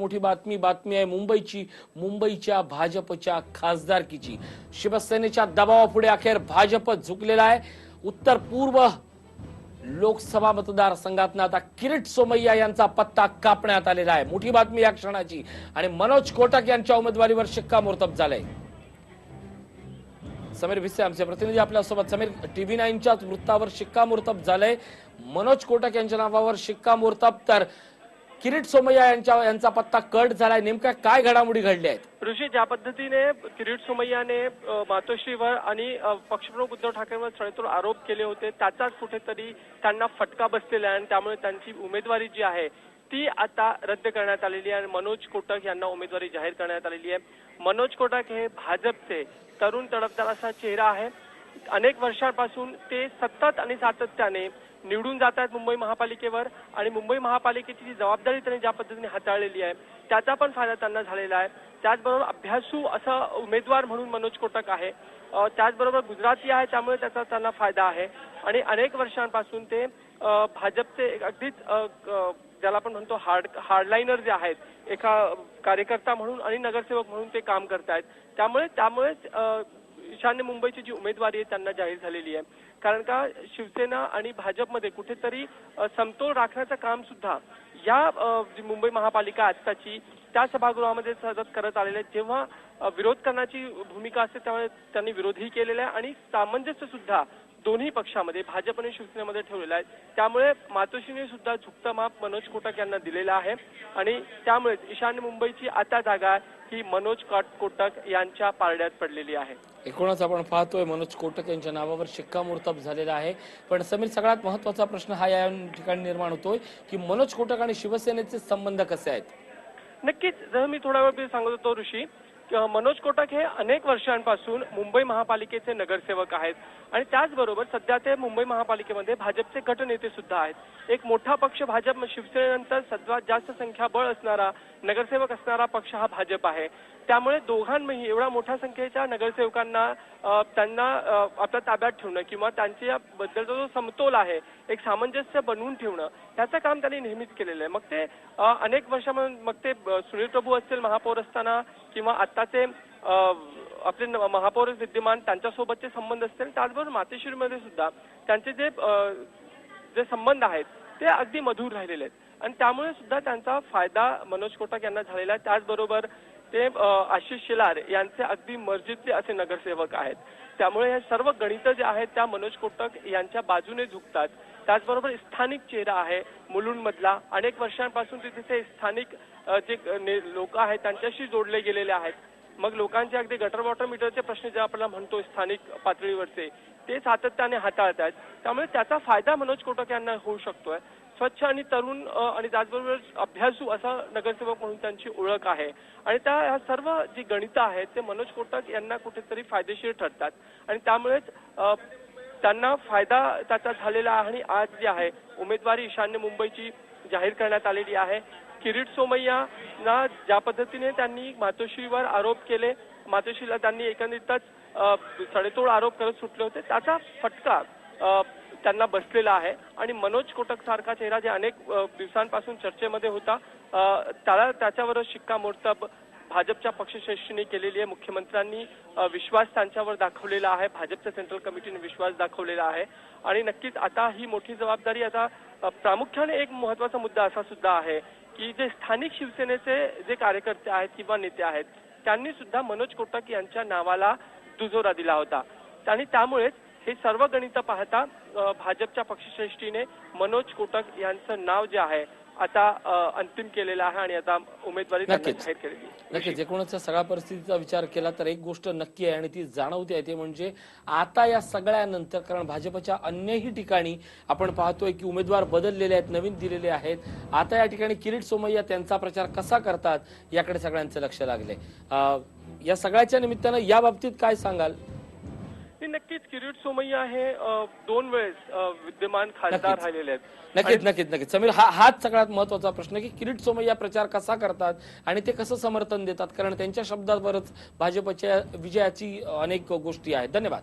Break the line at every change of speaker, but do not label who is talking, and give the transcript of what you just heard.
मोठी बातमी बातमी आहे मुंबईची मुंबईच्या भाजपच्या खासदारकीची. शिवसेनेच्या दबावापुढे अखेर भाजप झुकलेला आहे. उत्तर पूर्व लोकसभा मतदारसंघातनं आता किरीट सोमय्या यांचा पत्ता कापण्यात आलेला आहे. मोठी बातमी या क्षणाची. आणि मनोज कोटक यांच्या उमेदवारीवर शिक्कामोर्तब झालंय. समीर भिसे आमचे प्रतिनिधी आपल्यासोबत. समीर टीव्ही नाईनच्याच वृत्तावर शिक्कामोर्तब झालंय. मनोज कोटक यांच्या नावावर शिक्कामोर्तब तर किरीट सोमय्या यांच्या यांचा पत्ता कट झालाय. नेमक्या काय घडामोडी घडल्या आहेत?
ऋषी ज्या पद्धतीने किरीट सोमय्याने मातोश्रीवर आणि पक्षप्रमुख उद्धव ठाकरेंवर सडेतोड आरोप केले होते त्याचाच कुठेतरी त्यांना फटका बसलेला आहे आणि त्यामुळे त्यांची उमेदवारी जी आहे ती आता रद्द करण्यात आलेली आहे. आणि मनोज कोटक यांना उमेदवारी जाहीर करण्यात आलेली आहे. मनोज कोटक हे भाजपचे तरुण तडफदाराचा चेहरा आहे. अनेक वर्षांपासून ते सतत आणि सातत्याने निवडून जात आहेत मुंबई महापालिकेवर आणि मुंबई महापालिकेची जी जबाबदारी त्यांनी ज्या पद्धतीने हाताळलेली आहे त्याचा पण फायदा त्यांना झालेला आहे. त्याचबरोबर अभ्यासू असा उमेदवार म्हणून मनोज कोटक आहे. त्याचबरोबर गुजराती आहे त्यामुळे त्याचा त्यांना फायदा आहे. आणि अनेक वर्षांपासून ते भाजपचे अगदीच ज्याला आपण म्हणतो हार्ड हार्डलाईनर जे आहेत एका कार्यकर्ता म्हणून आणि नगरसेवक म्हणून ते काम करतायत. त्यामुळे त्यामुळेच ईशान्य मुंबईची जी उमेदवारी आहे त्यांना जाहीर झालेली आहे. कारण का शिवसेना आणि भाजपमध्ये कुठेतरी समतोल राखण्याचं काम सुद्धा या जी मुंबई महापालिका आत्ताची त्या सभागृहामध्ये सतत करत आलेले आहेत. जेव्हा विरोध करण्याची भूमिका असते त्यामुळे त्यांनी विरोधही केलेला आहे आणि सामंजस्य सुद्धा दोन्ही पक्षामध्ये भाजप आणि शिवसेनेमध्ये ठेवलेलं आहे. त्यामुळे मातोश्रीने सुद्धा झुकतं माप मनोज कोटक यांना दिलेलं आहे. आणि त्यामुळेच ईशान्य मुंबईची आता जागा ही मनोज काट- कोटक यांच्या पारड्यात पडलेली आहे.
एकूणच आपण पाहतोय मनोज कोटक यांच्या नावावर शिक्कामोर्तब झालेला आहे. पण समीर सगळ्यात महत्त्वाचा प्रश्न हा या ठिकाणी निर्माण होतोय की मनोज कोटक आणि शिवसेनेचे संबंध कसे आहेत?
नक्कीच. जर मी थोडा वेळ सांगत होतो ऋषी मनोज कोटक हे अनेक वर्षांपासून मुंबई महापालिकेचे नगरसेवक आहेत. आणि त्याचबरोबर सध्या ते मुंबई महापालिकेमध्ये भाजपचे गटनेते सुद्धा आहेत. एक मोठा पक्ष भाजप शिवसेनेनंतर सर्वात जास्त संख्याबळ असणारा नगरसेवक असणारा पक्ष हा भाजप आहे. त्यामुळे दोघांमध्ये एवढ्या मोठ्या संख्येच्या नगरसेवकांना त्यांना आपल्या ताब्यात ठेवणं किंवा त्यांच्याबद्दलचा जो समतोल आहे एक सामंजस्य बनवून ठेवणं त्याचं काम त्यांनी नेहमीच केलेलं आहे. मग ते अनेक वर्षामधून मग ते सुनील प्रभू असतील महापौर असताना किंवा आत्ताचे आपले महापौर विद्यमान त्यांच्यासोबतचे संबंध असतील त्याचबरोबर मातेश्वरीमध्ये सुद्धा त्यांचे जे जे संबंध आहेत ते अगदी मधुर राहिलेले आहेत. आणि त्यामुळे सुद्धा त्यांचा फायदा मनोज कोटक यांना झालेला आहे. त्याचबरोबर ते आशिष शिलार यांचे अगदी मर्जीतले असे नगरसेवक आहेत. त्यामुळे हे सर्व गणितं जे आहेत त्या मनोज कोटक यांच्या बाजूने झुकतात. त्याचबरोबर स्थानिक चेहरा आहे मुलुंडमधला. अनेक वर्षांपासून ते तिथे स्थानिक जे लोक आहेत त्यांच्याशी जोडले गेलेले आहेत. मग लोकांचे अगदी गटर वॉटर मीटरचे प्रश्न जे आपल्याला म्हणतो स्थानिक पातळीवरचे ते सातत्याने हाताळत आहेत त्यामुळे त्याचा फायदा मनोज कोटक यांना होऊ शकतोय. स्वच्छ आणि तरुण आणि त्याचबरोबर अभ्यासू असा नगरसेवक म्हणून त्यांची ओळख आहे. आणि त्या ह्या सर्व जी गणितं आहेत ते मनोज कोटक यांना कुठेतरी फायदेशीर ठरतात. आणि त्यामुळेच त्यांना फायदा त्याचा झालेला आहे आणि आज जी आहे उमेदवारी ईशान्य मुंबईची जाहीर करण्यात आलेली आहे. किरीट सोमय्या ना ज्या पद्धतीने त्यांनी मातोश्रीवर आरोप केले मातोश्रीला त्यांनी एकंदरीतच सडेतोड आरोप करत सुटले होते त्याचा फटका त्यांना बसलेला आहे. आणि मनोज कोटक सारखा चेहरा जे अनेक दिवसांपासून चर्चेमध्ये होता त्याला त्याच्यावर शिक्कामोर्तब भाजपच्या पक्षश्रेष्ठीने केलेली आहे. मुख्यमंत्र्यांनी विश्वास त्यांच्यावर दाखवलेला आहे. भाजपच्या सेंट्रल कमिटीने विश्वास दाखवलेला आहे. आणि नक्कीच आता ही मोठी जबाबदारी आता प्रामुख्याने एक महत्त्वाचा मुद्दा असा सुद्धा आहे की जे स्थानिक शिवसेनेचे जे कार्यकर्ते आहेत किंवा नेते आहेत त्यांनी सुद्धा मनोज कोटक यांच्या नावाला दुजोरा दिला होता. आणि त्यामुळेच हे सर्व गणित पाहता भाजपच्या पक्षश्रेष्ठीने मनोज कोटक यांचं नाव जे आहे आता अंतिम केलेलं आहे आणि आता उमेदवारी. जाहीर केलेली
नक्कीच. एकूणच सगळ्या परिस्थितीचा विचार केला तर एक गोष्ट नक्की आहे आणि ती जाणवते आहे ते म्हणजे आता या सगळ्यानंतर कारण भाजपच्या अन्यही ठिकाणी आपण पाहतोय की उमेदवार बदललेले आहेत नवीन दिलेले आहेत. आता या ठिकाणी किरीट सोमय्या त्यांचा प्रचार कसा करतात याकडे सगळ्यांचं लक्ष लागलंय. अं, या सगळ्याच्या निमित्तानं या बाबतीत काय सांगाल?
नक्कीच किरीट सोमय्या हे दोन वेळेस विद्यमान खासदार. राहिलेले आहेत.
नक्कीच नक्कीच नक्कीच. समीर हा हाच सगळ्यात महत्त्वाचा प्रश्न की किरीट सोमय्या प्रचार कसा करतात आणि ते कसं समर्थन देतात? कारण त्यांच्या शब्दावरच भाजपच्या विजयाची अनेक गोष्टी आहेत. धन्यवाद.